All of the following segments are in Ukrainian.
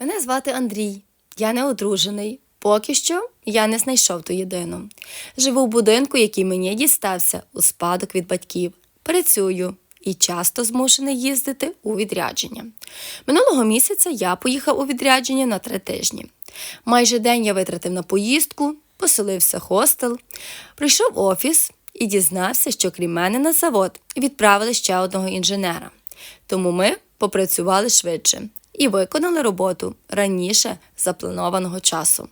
Мене звати Андрій. Я не одружений. Поки що я не знайшов ту єдину. Живу в будинку, який мені дістався у спадок від батьків. Працюю і часто змушений їздити у відрядження. Минулого місяця я поїхав у відрядження на три тижні. Майже день я витратив на поїздку, поселився хостел, прийшов в офіс і дізнався, що крім мене на завод відправили ще одного інженера. Тому ми попрацювали швидше і виконали роботу раніше запланованого часу.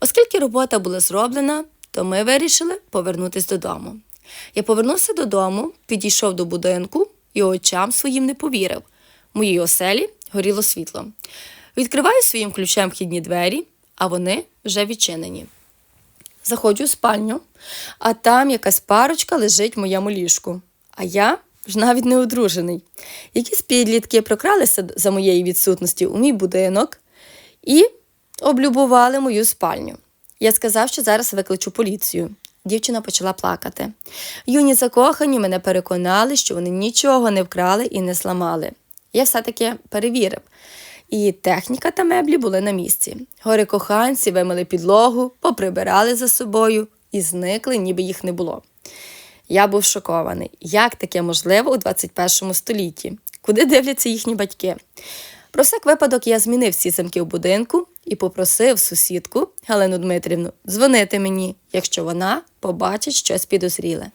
Оскільки робота була зроблена, то ми вирішили повернутися додому. Я повернувся додому, підійшов до будинку і очам своїм не повірив. Моїй оселі горіло світло. Відкриваю своїм ключем вхідні двері, а вони вже відчинені. Заходжу в спальню, а там якась парочка лежить в моєму ліжку. А я ж навіть не одружений. Якісь підлітки прокралися за моєї відсутності у мій будинок і облюбували мою спальню. Я сказав, що зараз викличу поліцію. Дівчина почала плакати. Юні закохані мене переконали, що вони нічого не вкрали і не зламали. Я все-таки перевірив. І техніка та меблі були на місці. Гори коханці вимили підлогу, поприбирали за собою і зникли, ніби їх не було. Я був шокований. Як таке можливо у 21 столітті? Куди дивляться їхні батьки? Про всяк випадок я змінив всі замки в будинку і попросив сусідку Галину Дмитрівну дзвонити мені, якщо вона побачить щось підозріле.